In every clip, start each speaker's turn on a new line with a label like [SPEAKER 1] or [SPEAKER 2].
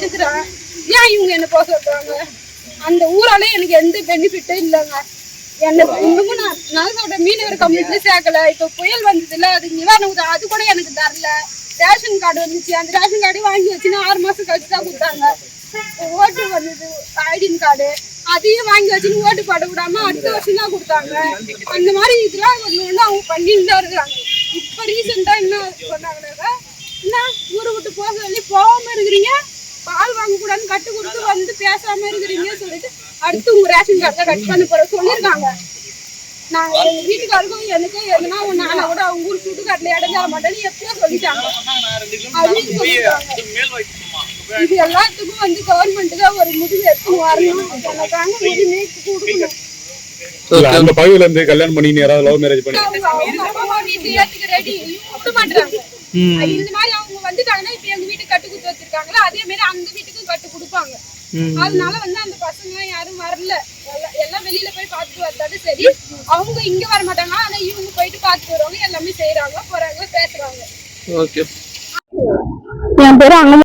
[SPEAKER 1] இருக்கிறேன் ஏன் இவங்க என்ன போக சொல்றாங்க? அந்த ஊரால எனக்கு எந்த பெனிஃபிட்டும் இல்லைங்க. என்ன இன்னமும் நான் நான் சொல்ற மீனவர் கம்யூனிட்டி சேர்க்கல. இப்ப புயல் வந்ததுல அது நிவாரணம் உதவி அது கூட எனக்கு தரல. ரேஷன் கார்டு வந்துச்சு. அந்த ரேஷன் கார்டு வாங்கி வச்சுன்னா ஆறு மாசம் கழிச்சு தான் கொடுத்தாங்க. ஓட்டு வந்தது ஐடின் கார்டு. அதையும் வாங்கி வச்சுன்னு ஓட்டு போட விடாம அடுத்த வருஷம் தான் கொடுத்தாங்க. அந்த மாதிரி இதெல்லாம் ஒண்ணு ஒன்று அவங்க பண்ணிட்டு தான் இருக்கிறாங்க இப்போ ரீசெண்டாக என்ன சொன்னாங்கன்னாக்கா என்ன ஊரை விட்டு போக சொல்லி போகாம இருக்கிறீங்க? பால் வாங்க கூடாதுன்னு கட்டு கொடுத்து வந்து பேசாம இருக்கிறீங்க சொல்லிட்டு அடுத்து உங்க ரேஷன் கார்டை கட் பண்ண போற சொல்லியிருக்காங்க. நான் எங்க வீட்டுக்காருக்கும் எனக்கும் எதுனா ஒண்ணு ஆனா கூட அவங்க ஊர் சுட்டுக்காட்டுல இடைஞ்சால மாட்டேன்னு எப்பயோ சொல்லிட்டாங்க. அப்படின்னு சொல்லிட்டாங்க. இது எல்லாத்துக்கும் வந்து கவர்மெண்ட் தான் ஒரு முடிவு எடுத்து வரணும் எனக்கான உரிமை கொடுக்கணும்.
[SPEAKER 2] அந்த பகுதியில இருந்து கல்யாணம் பண்ணி யாராவது லவ் மேரேஜ் பண்ணி
[SPEAKER 1] இந்த மாதிரி அவங்க வந்துட்டாங்கன்னா இப்ப எங்க வீட்டுக்கு கட்டு குத்து வச்சிருக்காங்களா அதே மாதிரி அந்த வீட்டுக்கும் கட்டு கொடுப்பாங்க. அதனால வந்து அந்த பசங்க யாரும் வரல. எல்லாம் எல்லாம் வெளியில போய் பார்த்துட்டு வந்தாலும் சரி அவங்க இங்க வர மாட்டாங்க. ஆனா இவங்க போயிட்டு பார்த்துட்டு வருவாங்க எல்லாமே செய்யறாங்க போறாங்க பேசுறாங்க.
[SPEAKER 3] ஓகே.
[SPEAKER 4] என் பேரு அங்க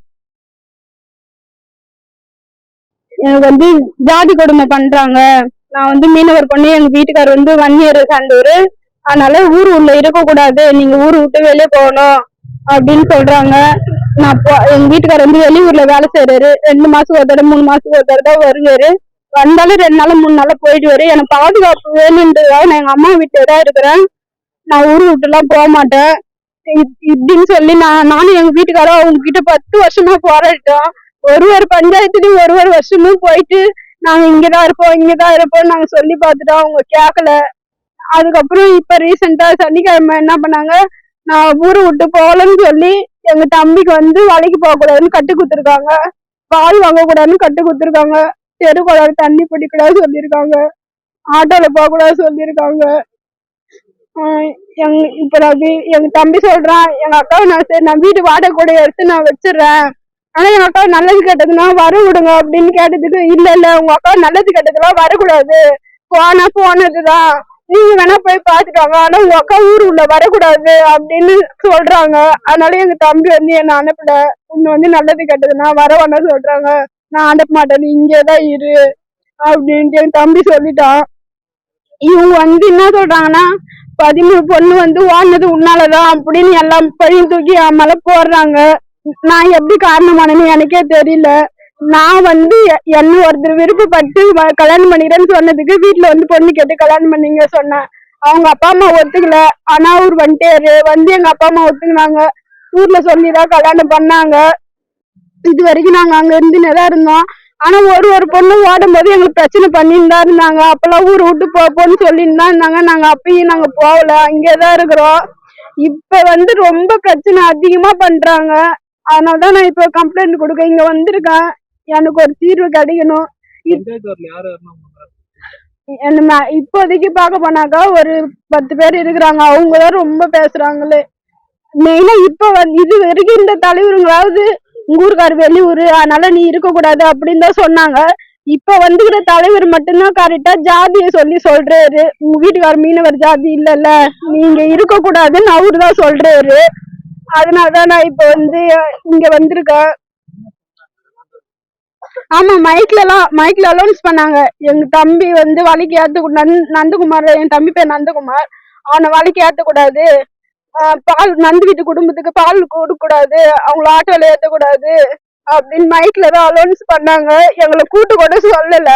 [SPEAKER 4] எனக்கு வந்து ஜாதி கொடுமை பண்றாங்க. நான் வந்து மீனவர் பொண்ணு எங்க வீட்டுக்காரர் வந்து வன்னியர் சார்ந்தவர். அதனால ஊர் உள்ள இருக்க கூடாது நீங்க ஊர் விட்டு வெளியே போகணும். அப்படின்னு சொல்றாங்க. நான் எங்க வீட்டுக்காரர் வந்து வெளியூர்ல வேலை செய்யறாரு ரெண்டு மாசம் ஒரு தடவை மூணு மாசத்துக்கு ஒரு தடவை தான் வருவாரு. வந்தாலும் ரெண்டு நாள் மூணு நாள் போயிடுவாரு எனக்கு பாதுகாப்பு வேணுன்றதுக்காக நான் எங்க அம்மா வீட்டுல தான் இருக்கிறேன். நான் ஊர் விட்டுலாம் போக மாட்டேன். இப்- இப்படின்னு சொல்லி நான் நானும் எங்க வீட்டுக்காரரும் அவங்க கிட்ட பத்து வருஷமா போராடிட்டோம். ஒரு ஒரு பஞ்சாயத்துலயும் ஒரு ஒரு வருஷமும் போயிட்டு நாங்க இங்கதான் இருப்போம் இங்கதான் இருப்போம் நாங்க சொல்லி பார்த்துட்டோம். அவங்க கேட்கல அதுக்கப்புறம் இப்ப ரீசெண்டா சனிக்கிழமை என்ன பண்ணாங்க? நான் ஊரு விட்டு போகலன்னு சொல்லி எங்க தம்பிக்கு வந்து வேலைக்கு போக கூடாதுன்னு கட்டு கொடுத்துருக்காங்க. பால் வாங்க கூடாதுன்னு கட்டு கொடுத்துருக்காங்க. தெரு குழாய் தண்ணி பிடிக்கூடாது சொல்லியிருக்காங்க. ஆட்டோல போக கூடாது சொல்லியிருக்காங்க. எங் இப்ப நான் எங்க தம்பி சொல்றான் எங்க அக்காவை நான் சரி நான் வீட்டு வாடகை கூட எடுத்து நான் வச்சிடுறேன். ஆனா எங்க அக்கா நல்லது கெட்டதுன்னா வர விடுங்க அப்படின்னு கேட்டதுக்கு இல்ல இல்ல உங்க அக்கா நல்லது கெட்டதுலாம் வரக்கூடாது. போனா போனதுதான். நீங்க வேணா போய் பாத்துட்டு வாங்க ஆனா உங்க அக்கா ஊர் உள்ள வரக்கூடாது அப்படின்னு சொல்றாங்க. அதனால எங்க தம்பி வந்து என்ன அனுப்பல. உன்னை வந்து நல்லது கெட்டதுன்னா வர வேணாம் சொல்றாங்க. நான் அனுப்ப மாட்டேன். இங்கேதான் இரு அப்படின்ட்டு என் தம்பி சொல்லிட்டான். இவங்க வந்து என்ன சொல்றாங்கன்னா பதிமூணு பொண்ணு வந்து ஓடினது உன்னாலதான் அப்படின்னு எல்லாம் பழியும் தூக்கி என் மேல போடுறாங்க. நான் எப்படி காரணமானேன்னு எனக்கே தெரியல. நான் வந்து எ- என்ன ஒருத்தர் விருப்பப்பட்டு கல்யாணம் பண்ணிக்கிறேன்னு சொன்னதுக்கு வீட்டுல வந்து பொண்ணு கேட்டு கல்யாணம் பண்ணீங்க சொன்னேன். அவங்க அப்பா அம்மா ஒத்துக்கல. ஆனா அவர் வந்துட்டாரு. வந்து எங்க அப்பா அம்மா ஒத்துக்கினாங்க. ஊர்ல சொல்லிதான் கல்யாணம் பண்ணாங்க. இது வரைக்கும் நாங்க அங்க இருந்துனே தான் இருந்தோம். ஆனா ஒரு ஒரு பொண்ணு ஓடும் போது எங்களுக்கு பிரச்சனை பண்ணிட்டு தான் இருந்தாங்க. அப்பெல்லாம் ஊர் விட்டு போ போன்னு சொல்லிட்டு தான் இருந்தாங்க. நாங்க அப்பயும் நாங்க போகல. இங்கே தான் இருக்கிறோம். இப்ப வந்து ரொம்ப பிரச்சனை அதிகமா பண்றாங்க. அதனாலதான் நான் இப்ப கம்ப்ளைண்ட் கொடுக்க இங்க வந்திருக்கேன். எனக்கு ஒரு தீர்வு கிடைக்கணும். என்ன இப்போதைக்கு பார்க்க போனாக்கா ஒரு பத்து பேர் இருக்கிறாங்க. அவங்க தான் ரொம்ப பேசுறாங்களே. மெயினா இப்ப வந்து இது வரைக்கும் இந்த தலைவருங்களாவது உங்க ஊருக்கார் வெளியூர் அதனால நீ இருக்க கூடாது அப்படின்னு தான் சொன்னாங்க. இப்ப வந்துக்கிற தலைவர் மட்டும்தான் கரெக்டா ஜாதியை சொல்லி சொல்றாரு. உங்க வீட்டுக்கார் மீனவர் ஜாதி இல்லல்ல நீங்க இருக்க கூடாதுன்னு அவரு தான் சொல்றாரு. அதனாலதான் நான் இப்ப வந்து இங்க வந்திருக்கேன். ஆமா மைக்ல எல்லாம் மைக்ல அலௌன்ஸ் பண்ணாங்க. எங்க தம்பி வந்து வலைக்கு ஏத்த நந்தகுமார் என் தம்பி பேர் நந்தகுமார். அவனை வலைக்கு ஏத்த கூடாது பால் நந்து வீட்டு குடும்பத்துக்கு பால் கொடுக்க கூடாது அவங்கள ஆட்டோல ஏத்த கூடாது அப்படின்னு மைக்ல தான் அலௌன்ஸ் பண்ணாங்க. எங்களை கூட்டு கூட சொல்லல.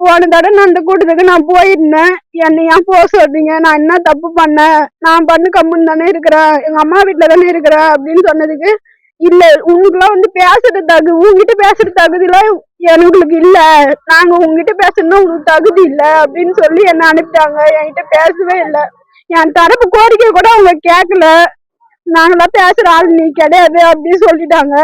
[SPEAKER 4] போன தடவை நான் அந்த கூட்டத்துக்கு நான் போயிருந்தேன். என்னை ஏன் போக சொல்றீங்க நான் என்ன தப்பு பண்ணேன்? நான் பண்ணு கம்முன்னு தானே இருக்கிறேன். எங்க அம்மா வீட்டுல தானே இருக்கிறேன் அப்படின்னு சொன்னதுக்கு இல்ல உங்களுக்குலாம் வந்து பேசுறது தகு உங்ககிட்ட பேசுறது தகுதிலாம் எங்களுக்கு இல்ல. நாங்க உங்ககிட்ட பேசணும்னா உங்களுக்கு தகுதி இல்ல அப்படின்னு சொல்லி என்ன அனுப்பிட்டாங்க. என்கிட்ட பேசவே இல்ல. என் தரப்பு கோரிக்கை கூட அவங்க கேட்கல நாங்களாம் பேசுற ஆள் நீ கிடையாது அப்படின்னு சொல்லிட்டாங்க.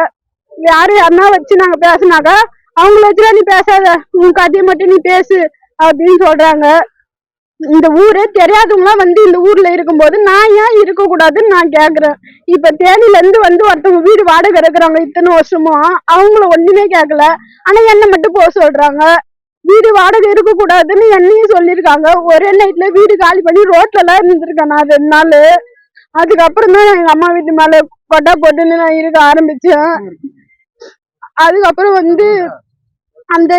[SPEAKER 4] யாரு யாருன்னா வச்சு நாங்க பேசினாக்கா அவங்கள வச்சுலாம் நீ பேசாத. உன் கதையை மட்டும் நீ பேசு அப்படின்னு சொல்றாங்க. இந்த ஊரே தெரியாதவங்களாம் வந்து இந்த ஊர்ல இருக்கும்போது நான் ஏன் இருக்க கூடாதுன்னு நான் கேக்குறேன். இப்ப தேனில இருந்து வந்து ஒருத்தவங்க வீடு வாடகை இருக்கிறாங்க இத்தனை வருஷமும் அவங்கள ஒண்ணுமே கேட்கல ஆனா என்ன மட்டும் போக சொல்றாங்க. வீடு வாடகை இருக்க கூடாதுன்னு என்னையும் சொல்லியிருக்காங்க. ஒரே நைட்ல வீடு காலி பண்ணி ரோட்ல எல்லாம் இருந்திருக்கேன் நான் ரெண்டு நாள். அதுக்கப்புறம் தான் எங்க அம்மா வீட்டு மேல கொட்டா போட்டுன்னு நான் இருக்க ஆரம்பிச்சேன். அதுக்கப்புறம் வந்து அந்த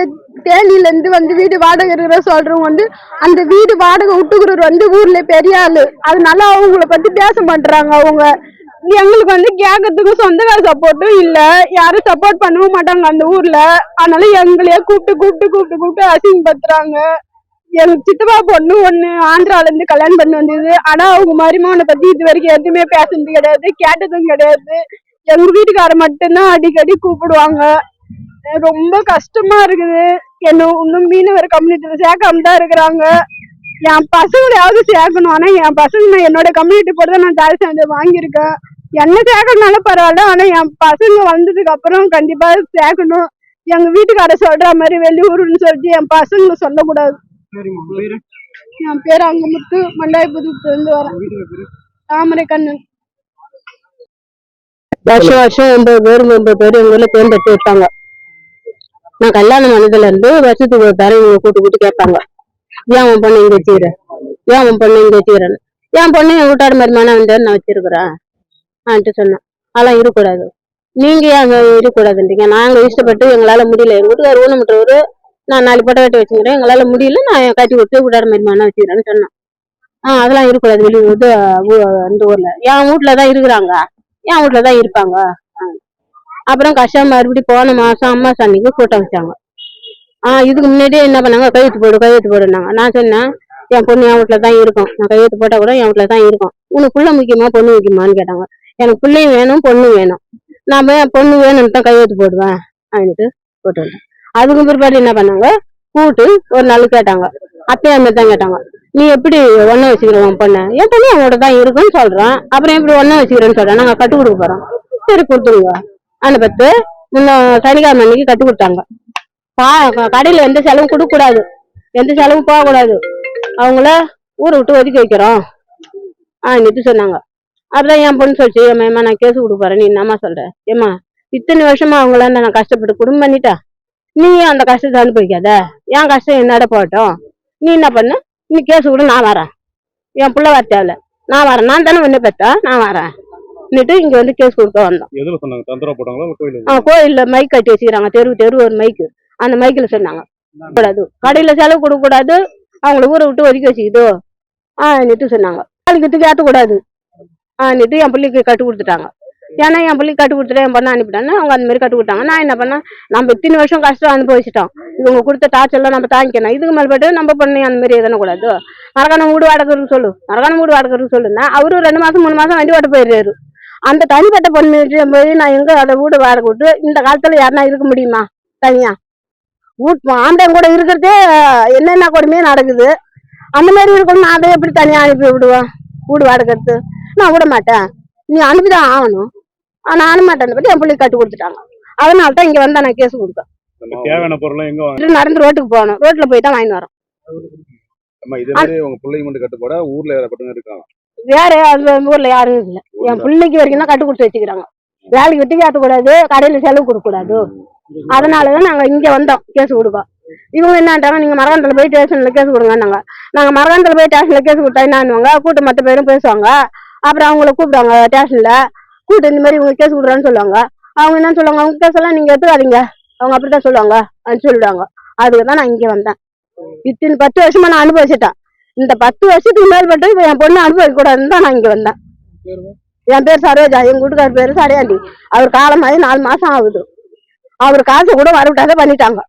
[SPEAKER 4] தேனியில இருந்து வந்து வீடு வாடகை இருக்கிற சொல்றவங்க வந்து அந்த வீடு வாடகை விட்டுக்கிறவர் வந்து ஊர்ல பெரிய ஆளு. அதனால அவங்கள பத்தி பேச மாட்டாங்க அவங்க. எங்களுக்கு வந்து கேட்கறதுக்கு சொந்தக்கார சப்போர்ட்டும் இல்ல. யாரும் சப்போர்ட் பண்ணவும் மாட்டாங்க அந்த ஊர்ல. அதனால எங்களையே கூப்பிட்டு கூப்பிட்டு கூப்பிட்டு கூப்பிட்டு அசிங்கப்படுத்துறாங்க. எங்க சித்தப்பா பொண்ணு ஒண்ணு ஆந்திரால இருந்து கல்யாணம் பண்ணி வந்தது. ஆனா அவங்க மருமகனை பத்தி இது வரைக்கும் எதுவுமே பேசுனது கிடையாது கேட்டதும் கிடையாது. எங்க வீட்டுக்காரர் மட்டும்தான் அடிக்கடி கூப்பிடுவாங்க. ரொம்ப கஷ்டமா இருக்குது. என்ன இன்னும் மீனவர் கம்யூனிட்டியில சேர்க்காம தான் இருக்கிறாங்க. என் பசங்களையாவது சேர்க்கணும். ஆனா என் பசங்க நான் என்னோட கம்யூனிட்டி போட்டு தான் நான் தாய் சேர்ந்து வாங்கியிருக்கேன். என்ன சேர்க்கறதுனால பரவாயில்ல. ஆனா என் பசங்க வந்ததுக்கு அப்புறம் கண்டிப்பா சேர்க்கணும். எங்க வீட்டுக்காரர் சொல்ற மாதிரி வெளியூர்னு சொல்லிட்டு என் பசங்களை சொல்லக்கூடாது. என் பேர் அங்கமுத்து. மண்டாயபுரத்துல இருந்து வரேன். தாமரை கண்ணன்
[SPEAKER 5] வருஷம் வருஷம் ஒன்பது பேர் ஒன்பது பேர் எங்க ஊர்ல பேர் தட்டி வைப்பாங்க நான் கல்யாணம் பண்ணதுல இருந்து வருஷத்துக்கு ஒரு தரம் இவங்க கூட்டு கூட்டு கேட்பாங்க. ஏன் உன் பொண்ணு இங்க வச்சுக்கிற? ஏன் உன் பொண்ணு இங்க வச்சுக்கிறேன்னு. என் பொண்ணு என் வீட்டாடு மருமான வந்து நான் வச்சிருக்கிறேன் ஆன்ட்டு சொன்னேன். அதெல்லாம் இருக்கக்கூடாது. நீங்க ஏன் இருக்கக்கூடாதுன்றீங்க? நாங்க இஷ்டப்பட்டு எங்களால முடியல. எங்க வீட்டுக்கார ஊனமுற்றவர் நான் நாலு பட்ட கட்டி வச்சுக்கிறேன். எங்களால முடியல நான் கட்டி கொடுத்து வீட்டாடு மருமான வச்சுக்கிறேன்னு சொன்னேன். ஆஹ் அதெல்லாம் இருக்கக்கூடாது. வெளியூர் அந்த ஊர்ல. என் வீட்டுல தான் இருக்கிறாங்க. என் வீட்டுல தான் இருப்பாங்க. அப்புறம் கஷ்டம் மறுபடியும் போன மாசம் அம்மா சாமிக்கு கூட்டம் வச்சாங்க. ஆ இதுக்கு முன்னாடியே என்ன பண்ணாங்க? கையெழுத்து போடு கையெழுத்து போடுனாங்க நான் சொன்னேன் என் பொண்ணு என் வீட்டுல தான் இருக்கும். நான் கையெழுத்து போட்டா கூட என் வீட்டுல தான் இருக்கும். உனக்கு புள்ள முக்கியமா பொண்ணு முக்கியமான்னு கேட்டாங்க. எனக்கு பிள்ளையும் வேணும் பொண்ணும் வேணும். நான் என் பொண்ணு வேணும்னு தான் கையெழுத்து போடுவேன் அப்படின்ட்டு போட்டு வந்தேன் அதுக்கு பிற்பாடு என்ன பண்ணாங்க? கூட்டு ஒரு நாள் கேட்டாங்க. அப்பயே அந்த தான் கேட்டாங்க. நீ எப்படி ஒன்னும் வச்சுக்கிற உன் பொண்ணை? என் பொண்ணு அவங்களோட தான் இருக்குன்னு சொல்றான். அப்புறம் எப்படி ஒன்னும் வச்சுக்கிறேன்னு சொல்றேன். நாங்க கட்டு கொடுக்க போறோம். சரி கொடுத்துருங்க. அந்த பத்து முன்ன சனிக்கிழமை அன்னைக்கு கட்டு கொடுத்தாங்க. பா கடையில எந்த செலவும் கொடுக்க கூடாது. எந்த செலவும் போக கூடாது. அவங்கள ஊரை விட்டு ஒதுக்கி வைக்கிறோம். ஆ சொன்னாங்க. அப்புறம் என் பொண்ணு சொல்லிச்சு ஏமா ஏம்மா நான் கேஸ் கொடுக்க போறேன். நீ என்னம்மா சொல்ற? ஏம்மா இத்தனை வருஷமா அவங்கள நான் கஷ்டப்பட்டு குடும்பம் பண்ணிட்டா? நீ அந்த கஷ்டத்தை அனுபவிக்காத. என் கஷ்டம் என்னோட போகட்டும். நீ என்ன பண்ணு? நீ கேஸ் கொடு நான் வரேன். என் பிள்ளை வர தேவையில்ல நான் வரேன். நான் தானே ஒன்று பெத்தா? நான் வரேன். இன்னிட்டு இங்க வந்து கேஸ் கொடுக்க வந்தோம்.
[SPEAKER 2] எதுல சொன்னாங்க? போட்டாங்களா?
[SPEAKER 5] ஆ கோயில்ல மைக் கட்டி வச்சுக்கிறாங்க. தெரு தெரு ஒரு மைக்கு அந்த மைக்கில் சொன்னாங்க. கூடாது. கடையில செலவு கொடுக்க கூடாது. அவங்கள ஊரை விட்டு ஒதுக்கி வச்சுக்கிதோ ஆ நிட்டு சொன்னாங்க. நாளைக்கு ஏற்றக்கூடாது ஆ நிட்டு என் பிள்ளைக்கு கட்டு கொடுத்துட்டாங்க. ஏன்னா என் பிள்ளைக்கு கட்டு கொடுத்துட்டு என் பொண்ணை அனுப்பிட்டாங்க அவங்க அந்த மாதிரி கட்டு கொடுத்தாங்க. நான் என்ன பண்ணேன்? நம்ம இத்தனை வருஷம் கஷ்டம் அனுபவிச்சிட்டோம். இவங்க கொடுத்த டார்ச்சர்லாம் நம்ம தாங்கிக்கணும். இதுக்கு மேல்பட்டு நம்ம பண்ணி அந்த மாதிரி எதனா கூடாது. மரக்கான வீடு வாடகைன்னு சொல்லு மரக்கான வீடு வாடகைன்னு சொல்லுன்னா அவரும் ரெண்டு மாசம் மூணு மாசம் வண்டி ஓட்ட போயிடுறாரு. அந்த தனிப்பட்ட பொண்ணு போய் நான் எங்க அதை வீடு வாடகை விட்டு இந்த காலத்துல யாருன்னா இருக்க முடியுமா? தனியா? வீட் ஆம்பளை கூட இருக்கிறதே என்னென்ன கொடுமையே நடக்குது. அந்த மாதிரி இருக்கணும் நான் அதை எப்படி தனியா அனுப்பி விடுவேன்? வீடு வாடகை எடுத்து. நான் விட மாட்டேன். நீ அனுப்பிதான் ஆகணும். ஆனா அனுப்ப மாட்டேன் பத்தி என் பிள்ளைக்கு கட்டு கொடுத்துட்டாங்க. அதனால தான் இங்க வந்தா நான் கேஸ் கொடுத்தேன்
[SPEAKER 2] நம்ம தேவையான பொருள் எங்க வாங்க
[SPEAKER 5] இது நடந்து ரோட்டுக்கு போகணும். ரோட்ல போய் தான் வாங்கிட்டு வரோம்
[SPEAKER 2] இதே உங்க பிள்ளைங்க மட்டும் கட்டுப்பாடா? ஊர்ல ஏற்பட்டவங்க இருக்காங்க
[SPEAKER 5] வேற அந்த ஊர்ல யாரும் இல்ல. என் பிள்ளைக்கு வரைக்கும் தான் கட்டு கொடுத்து வச்சுக்கிறாங்க. வேலைக்கு விட்டு ஏற்றக்கூடாது கடையில செலவு கொடுக்க கூடாது. அதனாலதான் நாங்க இங்க வந்தோம் கேஸ் கொடுக்க. இவங்க என்னன்றாங்க நீங்க மரகாணத்துல போய் ஸ்டேஷன்ல கேஸ் கொடுங்கன்னாங்க. நாங்க மரகாணத்துல போய் ஸ்டேஷன்ல கேஸ் கொடுத்தா என்னன்னுவாங்க கூட்டு மத்த பேரும் பேசுவாங்க. அப்புறம் அவங்கள கூப்பிடுவாங்க ஸ்டேஷன்ல. கூட்டு இந்த மாதிரி இவங்க கேஸ் கொடுக்குறான்னு சொல்லுவாங்க. அவங்க என்ன சொல்லுவாங்க அவங்க கேஸ் எல்லாம் நீங்க எடுத்துக்காதீங்க. அவங்க அப்படித்தான் சொல்லுவாங்க அப்படின்னு சொல்லிடுவாங்க. அதுக்கு தான் நான் இங்க வந்தேன். இத்தனை பத்து வருஷமா நான் அனுபவிச்சிட்டேன். இந்த பத்து வருஷத்துக்கு மேல்பட்டு இப்ப என் பொண்ணு அனுபவிக்க கூடாதுன்னு தான் நான் இங்க வந்தேன். என் பேர் சரோஜா எங்க வீட்டுக்கார் பேரு சரையாண்டி அவர் காலமாயி நாலு மாசம் ஆகுது. அவர் காசு கூட வரவிட்டாத பண்ணிட்டாங்க.